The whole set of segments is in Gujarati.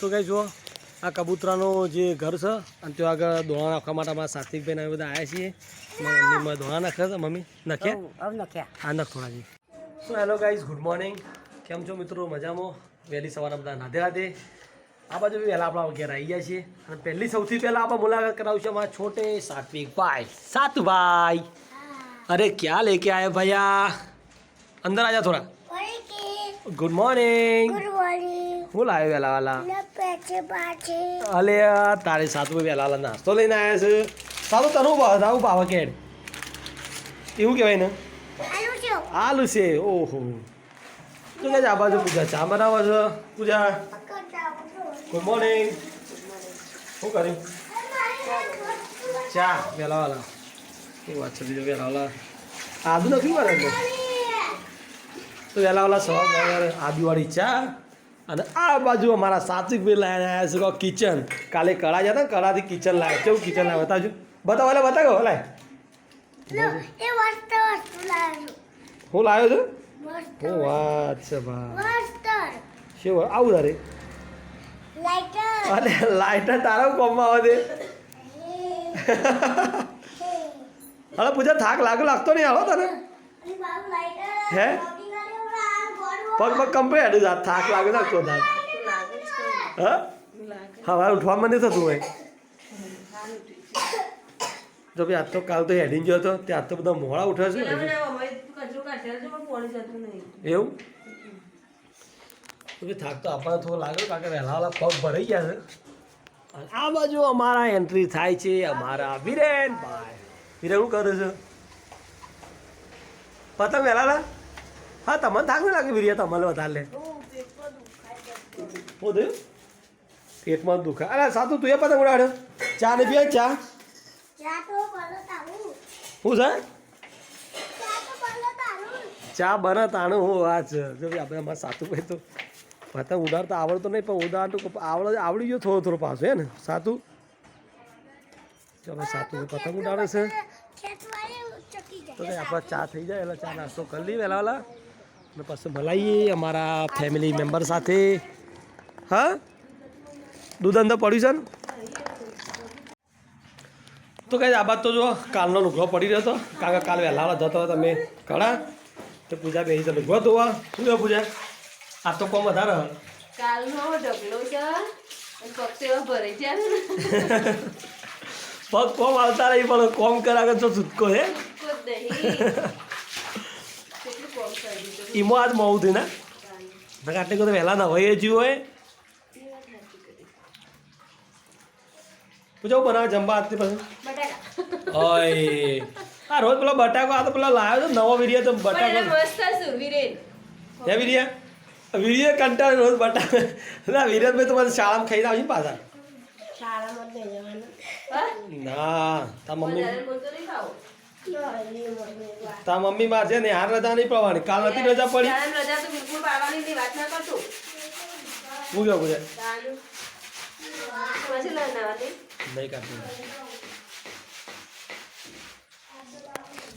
તો કઈ જુઓ આ કબૂતરાનું જે ઘર છે અને ત્યાં આગળ દોણા નાખવા માટે અમારા સાત્વિકભાઈ અમે બધા આવ્યા છીએ. મમ્મી દોણા નાખે છે મમ્મી નાખ્યા? નખ્યા. આ નખ થોડાજી so hello guys good morning કેમ છો મિત્રો? મજામાં? વહેલી સવારે બધા નાધે રાધે. આ બાજુ વહેલા આપણા ઘેર આવી ગયા છીએ. અને પહેલી સૌથી પહેલાં આપણે મુલાકાત કરાવશું અમારા છોટે સાત્વિકભાઈ. સાતુભાઈ. અરે ક્યાં લેકે આવ્યા ભૈયા? અંદર આજા થોડા. ગુડ મોર્નિંગ હું લાવ્યો વહેલા વાલા? અલે તારે સાતું વહેલા નાસ્તો લઈને આવ્યા છે. સારું તારું ભાવ આવું ભાવ કેડ? એવું કહેવાય ને? આલુ છે. ઓહો. તું કે આ બાજુ પૂજા? ચા બનાવો છો પૂજા? ગુડ મોર્નિંગ શું કર્યું? ચા વહેલા વાલા કેવું વાત છે બીજો વહેલા વાલા આદુ નથી મારે તો તો વહેલા વાલા સવાર આદુવાળી ચા? અને આ બાજુ અમારા સાત્વિક ભાઈ લાવીને આવ્યા છે કિચન કાલે કળા જતા ને કળાથી કિચન લાવે. કેવું કિચન લાવે બતાવજો. બતાવો એટલે બતાવો લાય હું લાવ્યો છું? હું વાત છે ભાઈ. શું આવું તારે? અરે લાઇટર તારા કોમમાં આવે હવે પૂજા થાક લાગુ લાગતો નહીં આવો તને. હે? પગ પગ કંપે અડી જાત થાક લાગે ના તો થાય. હા? હવે ઉઠવા મને થતું હોય. જો ભાઈ આજ તો કાલ તો હેડીને ગયો હતો ત્યાં તો બધા મોડા ઉઠે છે એવું? તો થાક તો આપણને થોડો લાગ્યો કારણ કે વહેલા વહેલા પગ ભરાઈ ગયા છે. આ બાજુ અમારા એન્ટ્રી થાય છે અમારા વિરેનભાઈ વિરેન શું કરે છે? પતંગ વહેલા હા તમને થાક નહીં લાગે વીરિયા? તમારે વધારે લે. શું થયું પેટમાં દુખાય અરે સાતું તું એ પતંગ ઉડાડ્યો ચા ને પીએ ચા? શું છે? ચા બને તાણું હું આ છે જો આપણે અમારે સાતું ભાઈ તો પતંગ ઉડાડતા આવડતો નહીં પણ ઉડાડતું આવડે આવડી ગયો થોડો થોડો પાછો હે ને? સાતું ચાલો સાતું પતંગ ઉડાડે છે. તો આપણે ચા થઈ જાય એટલે ચા નાસ્તો કરી લઈએ વહેલા વહેલા. અને પછી મલાઈએ અમારા ફેમિલી મેમ્બર સાથે હા દૂધ અંદર પડ્યું છે ને તો કઈ આ બાદ તો જો કાલનો લુગડો પડી રહ્યો હતો કારણ કે કાલ વહેલા જતો તમે ઘણા તો પૂજા બેસી તો લુગડો ધોવા શું કહો પૂજા આ તો કોમ વધારે. કાલનો ઢગલો છે પગ કોમ આવતા રહી પણ કોમ કરાવે તો છૂટકો હે ઈમો આજ મોવું થયું ને આટલી કોઈ વહેલા નવાઈ જ હોય પૂછો બનાવે જમવા આજથી પછી ઓય આ રોજ પેલો બટાકો આ તો પેલો લાવ્યો તો નવો વીર્ય તો બટાકો મસ્ત હે વીર્ય વીર્ય કંટાળ રોજ બટાકો ના વીર્ય ભાઈ તમારે શાળામાં ખાઈને આવશે ને પાછા ના તાર મમ્મી તા મમ્મી માં છે ને હાર રજા નહીં પડવાની. કાલ નથી રજા પડી? રજા તો બિલકુલ પાડવાની નહીં વાત ના કરતો હું લઈને આવવાની નહીં કાપી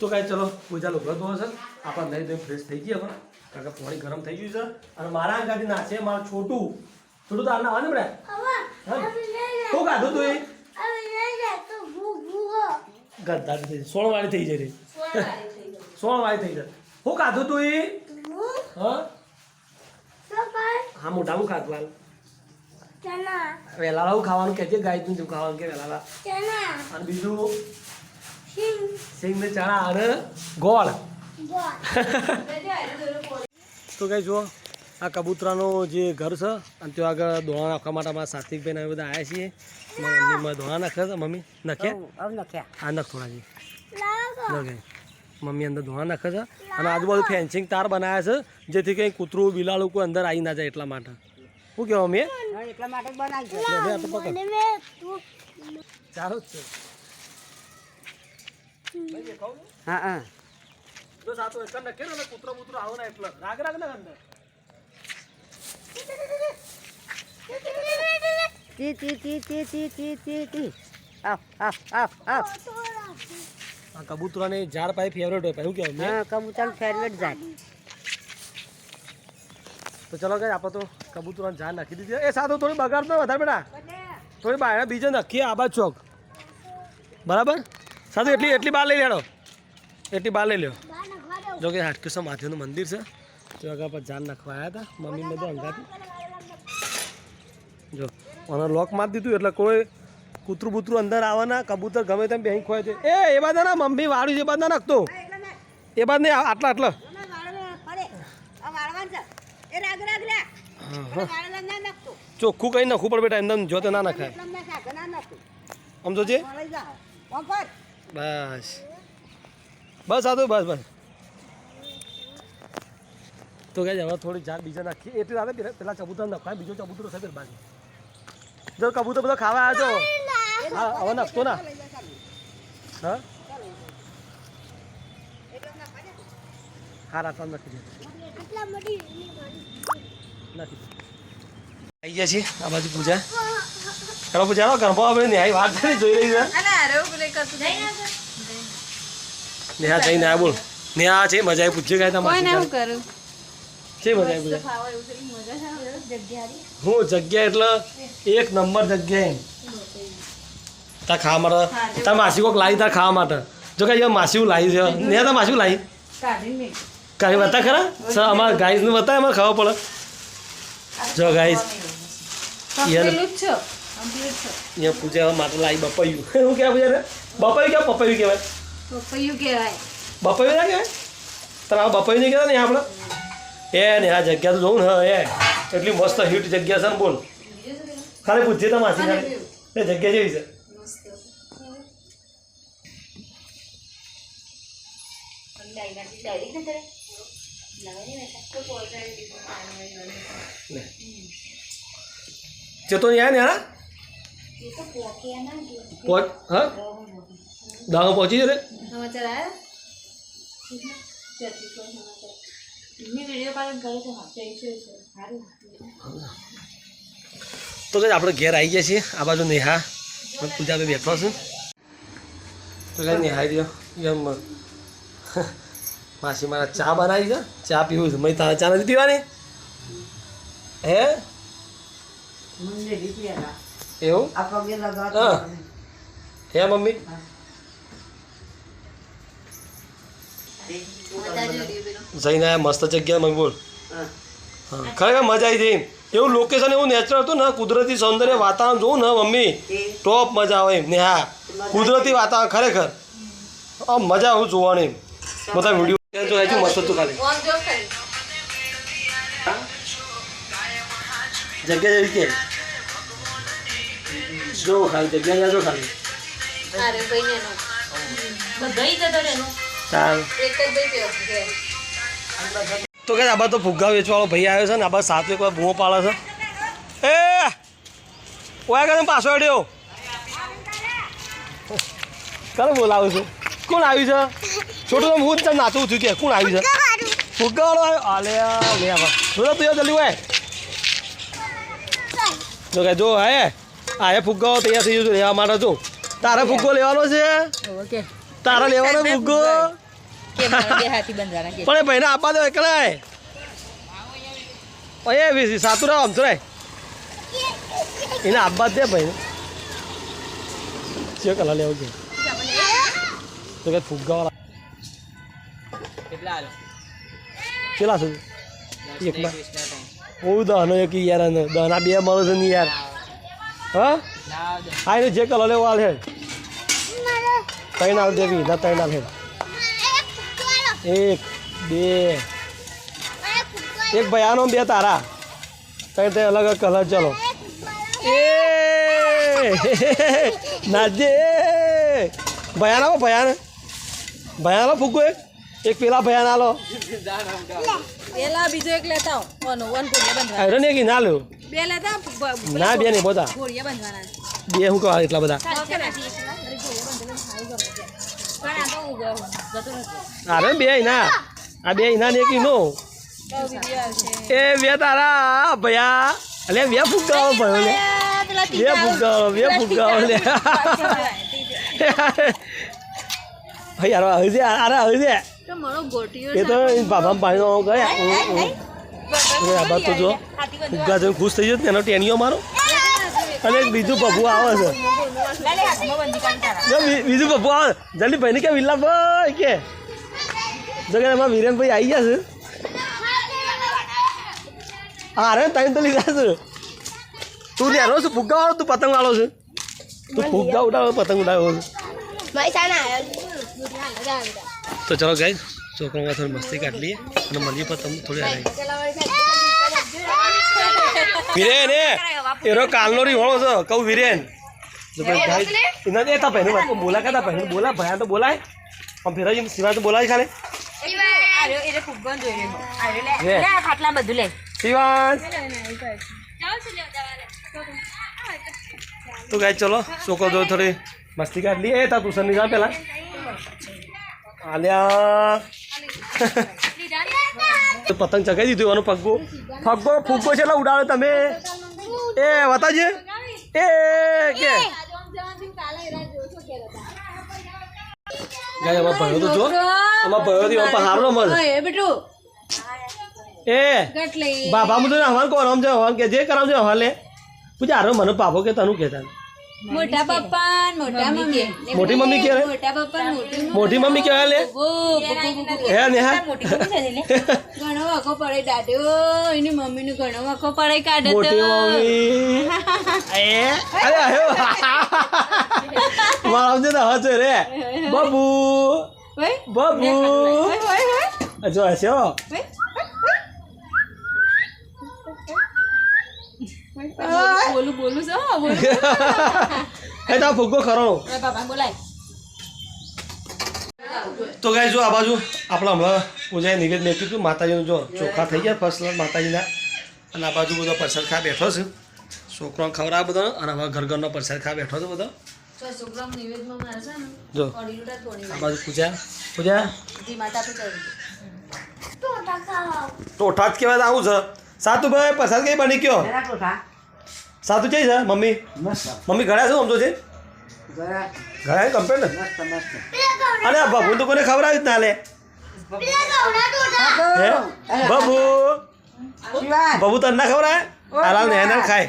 તો કાંઈ ચલો પૂજા લોકો તો હશે. આપણે નહીં ધોઈ ફ્રેશ થઈ ગઈ હવે. કારણ કે પાણી ગરમ થઈ ગયું છે. અને મારા અંગાથી છે મારું છોટું. છોટું તો આના આવે ને બધા શું ખાધું તું એ? ગદ્દાર થઈ સોળવાળી થઈ જાય રે. સોળવાળી થઈ જાય. હું ખાધું તું એ હા? હા? મોટાનું ખાધું હાલ? વેલાળા હું ખાવાનું કહેજે ગાય તું ખાવાનું કે વેલાળા? અને બીજું? સિંગ ને ચણા અને ગોળ. તો કઈ જુઓ. આ કબૂતરાનું જે ઘર છે અને ત્યાં આગળ ધોળા નાખવા માટે અમારા સાત્વિકભાઈ બધા આવ્યા છીએ. મમ્મી દોણા નાખે છે મમ્મી? નાખ્યા? નખ્યા. આ નખ થોડા નખે મમ્મી અંદર ધોળા નાખે છે અને આજુબાજુ ફેન્સિંગ તાર બનાવ્યા છે જેથી કંઈ કૂતરું બિલાડું કોઈ અંદર આવી ના જાય એટલા માટે. શું કહેવા મમ્મી? એટલા માટે બનાવી તો. ચાલો જ છે? હા હા. જો સાતો એક જ નખેલો ને કૂતરો બૂતરો આવો ને એટલે. રાગ રાગ ને અંદર. તી તી તી તી તી તી તી તી આવ આવ આવ આવ. આ કબૂતરાને ઝાડ પાસે ફેવરેટ હોય એવું કહેવાય મેં હા કબૂતર ફેવરેટ ઝાડ. તો ચલો કે આપણે તો કબૂતરાને ઝાડ નાખી દીધી એ સાધુ થોડી બગાડ તો વધારે બેટા. થોડી બહાર બીજે નાખીએ આબા ચોક. બરાબર? સાધુ એટલી એટલી બહાર લઈ લેડો. એટલી બહાર લઈ લ્યો. જો કે હાટકેશ્વર મહાદેવનું મંદિર છે. તો આગળ પર ઝાડ નાખવા આવ્યા હતા. મમ્મી બધા અંગાથી. અને લોક મારી દીધું એટલે કોઈ કૂતરું બૂતરું અંદર આવવાના કબૂતર ગમે તેમ બેંક ખોય છે. એ એ બાદ ના મમ્મી વાળું છે એ બાદ ના નાખતો. એ બાદ નહીં આટલા આટલા. ચોખ્ખું કઈ નાખવું પડે બેટા એમ જો તો ના નાખાય. આમ તો છે મળી જા વખત બસ. બસ આ તો બસ બસ. તો કે હવે થોડી જાત બીજા નાખીએ. એટલે આવે પેલા ચબૂતર નાખવાય નખાય બીજો ચબૂતરો સાહેબ બાજુ. જો કબૂતર બધો ખાવા આવ્યો હા હવે નાખતો ના. હા? હારા તો નાખી દે. આવી ગયા છીએ આ બાજુ પૂજા. ચાલો પૂજા ગરબો આપણે ન્યાય વાત કરી જોઈ રહી છે. નેહા જઈને આ બોલ. નેહા છે મજા આવી પૂછ્યું કાંઈ કોઈ ને તમારે કરું? છે. મજા જગ્યા હું જગ્યા એટલે એક નંબર જગ્યા એમ. તા ખાવા માટે. તાર માસી કોક લાવી તાર ખાવા માટે. જો કે માસી લાવી છે. ને તાર માસી લાવી? કાંઈ બતા ખરા? સર અમારા ગાઈઝનું બતા અમારે ખાવા પડે. જો ગાઈઝ. અહીંયા પૂજા માટે લાવી બપાયું. શું કહેવાય પૂજા બપાયું પપાયું કહેવાય? પપૈયું કહેવાય. બપાયું ના કહેવાય? તારે બપાયું નહીં કહેવાય ને આપણે? એ ને આ જગ્યા તો જોઉં ને એ. એટલી મસ્ત હિટ જગ્યા છે ને બોલ. ખાલી પૂછજે તો માસી એ જગ્યા જેવી છે. જતો નહીં આયા ને હા? પહોંચ હા? દાવો પહોંચી જશે તો કઈ આપણે ઘેર આવી ગયા છીએ. આ બાજુ નેહા. પૂજા બે બેઠો છું. તો કઈ નેહાઈ દો એમ માસી મારા ચા બનાવી છે. ચા પીવું છે. મેં તારા ચા નથી પીવાની? હે? એવું? હા. હે મમ્મી? જઈને આયા મસ્ત જગ્યા મમ્મી બોલ. ખરેખર મજા આવી જઈ એવું લોકેશન એવું નેચરલ હતું ને કુદરતી સૌંદર્ય વાતાવરણ જોવું ને મમ્મી. ટોપ મજા આવે એમ. ને હા કુદરતી વાતાવરણ ખરેખર. આમ મજા આવું જોવાની બધા વીડિયો જો હજુ મસ્ત હતું ખાલી. જગ્યા જેવી કે? જો ખાલી જગ્યા જો ખાલી. અરે ભાઈ ને બધાય જતો રહેનો. તો કે આબા તો ફુગ્ગા વેચવાળો ભાઈ આવ્યો છે ને આબા સાત એક વાર બૂમો પાડે છે. એ! ઓયા કરે પાછો અડ્યો. કરે બોલાવું છું. કોણ આવ્યું છે? છોટું હું જ નાચું છું કે કોણ આવ્યું છે? ફુગ્ગાવાળો આવ્યો. આલે લે આવા જોડે તું જલ્દી હોય જો કે જો હે. આ હે ફુગ્ગાઓ તૈયાર થઈ જજો લેવા માટે જો. તારે ફુગ્ગો લેવાનો છે? તારા લેવાનો ફુગ્ગો. પણ એ ભાઈને આપવા દો એકલાય એ. સાતું રહો આમ રે એને આપવા દે ભાઈ ચિયો કલા લેવો છે તો કે ફુગ્ગાવાળા. કેટલા છે? એકલા. બહુ દહનો એક યાર આનો. દહના બે મળે છે ને યાર. હા? હા એને જે કલર લેવો હાલ હે ત્રણ હાલ દેવી, ના ત્રણ હાલ હે એક બે. એક ભયાનો બે તારા. ત્રણ ત્રણ અલગ અલગ કલર ચલો. એ! નાજે! ભયાનો ભયાન ભયાનો ફૂગો એક. એક પેલા ભયાન આલો. પેલા બીજો એક લેતા એક ઈ ના લ્યો. બે લેતા ના બે નહીં બધા. બે હું કહો એટલા બધા. અરે બે ના આ બે ના ને એક નો એ બે તારા ભયા. અલે બે ફુગ્ગાઓ ભયો લે. બે ફુગ્ગાઓ બે ફુગ્ગાઓ લે. ભાઈ યાર હવે છે અરે હવે છે. તો મારો ગોટીયો એ તો બાબા પાણી ગયા તો જો ફુગ્ગા જોઈને ખુશ થઈ જશે ને એનો ટેનિયો મારો. અને બીજું પપ્પુ આવે છે. બીજું પપ્પુ આવે. જલ્દી ભાઈને કે વિલ્લા ભાઈ કે. જો કે એમાં વિરેનભાઈ આવી ગયા છે. હા અરે ટાઈમ તો લીધા છે. તું ત્યાં છું, ફુગ્ગા વાળો, તું પતંગ વાળો છે. તું ફુગ્ગા ઉડાવો પતંગ ઉડાવ્યો છે તો ચલો ગાઈ છોકરો મસ્તી કાઢ લઈએ અને મળીએ પણ તમને થોડી હરાઈ. વિરેન, એ. એનો કાલનો રી હોળો છે, કહું વિરેન. એના દે તા પહેલું વાત બોલા કાતા પહેલું બોલા ભયા તો બોલાય. પણ ફેરા સિવાય તો બોલાય ખાલી. લે. લે તો ગાઈ ચલો, છોકરો જો થોડી મસ્તી કાઢ લઈએ. એ તા ટ્યુશનની જા પેલા આલ્યા. તો પતંગ ચગાવી દીધું એનો ફગ્ગો ફગ્ગો ફુગ્ગો છે એટલે ઉડાડો તમે. એ વતાજે એ કે? ગાય આમાં ભયો તો જો. આમાં ભયો આમાં હારો એ બેટું. એ બાબા મુદે હવાન કોણ સમજો હવાન કે જે કરાવજો હવાલે. પૂજા હારો મને પાપો કે તનું કહેતા મોટા પપ્પા ને મોટા મમ્મી મોટી મમ્મી કે મોટા પપ્પા મોટી મોટી મમ્મી કહેવાય લે? ઓ, હે નેહા ઘણો વાંકો પડે દાદો એની મમ્મી નું ઘણો વાંકો પડે કાઢે મોટી મમ્મી. એ? અરે આયો મારા સમજે તો હશે રે. બબુ. બબુ. જો હસ્યો? બોલું બોલું છો. બોલું એ તો ફુગ્ગો ખરો. બાબા બોલાય. તો ગાય જો આ બાજુ આપણે હમણાં પૂજાએ નિવેદ મેક્યું હતું માતાજીનું જો ચોખ્ખા થઈ ગયા ફર્સ્ટ ક્લાસ માતાજીના. અને આ બાજુ બધો પ્રસાદ ખા બેઠો છે. છોકરાને ખવડાવે બધો અને હવે ઘર ઘરનો પ્રસાદ ખા બેઠો છે બધો. જો. આ બાજુ પૂજા. પૂજા. ટોઠા જ કહેવાય તો આવું છે સાતુભાઈ પ્રસાદ કઈ બની ગયો? સાતુ જઈ છે મમ્મી? મમ્મી ઘણા શું સમજો છે? ઘણા કમ્પ્લેટ ને અને આ બબુ તો કોને આવી જ ના લે. બાબુ. બબુ. બબુ તને ના ખવડાય હાલાલ ને એને ખાય.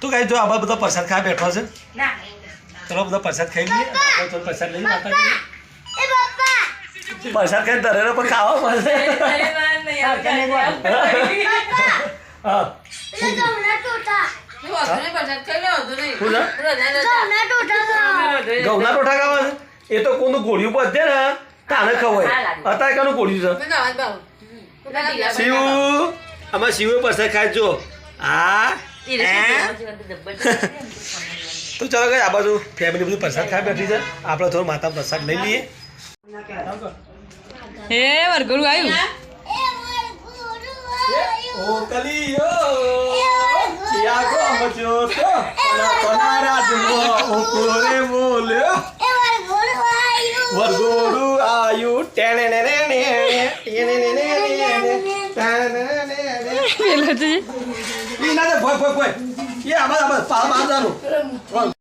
તું કઈ જો આમાં બધા પ્રસાદ ખાઈ બેઠો છે. ચલો બધા પ્રસાદ ખાઈ લઈએ. આપણે પ્રસાદ લઈ માતાજી પ્રસાદ ખાઈ દરેરો પણ ખાવા મળશે હા? ઘઉંના ટોઠા ખાવા છે? એ તો કોનું ગોળિયું બધે ને તાને ખવાય. અત્યારે કાનું ગોળિયું છે? શિવ આમાં શિવ પ્રસાદ ખાજો હા? તો ચાલો કઈ આ બાજુ ફેમિલી બધું પ્રસાદ ખાઈ બેઠી છે. આપણે થોડું માતા પ્રસાદ લઈ લઈએ. હે વરગોળું આવ્યું. કલિયો યાગો મચ્યો તો કોના રાજમો ઉપરે બોલ્યો વરગોડું આયુ ટેને ને ને ને ને ને ને ને ટેને ને ને ભોય ભોય ભોય એ આમાં આમાં પા પા જાનું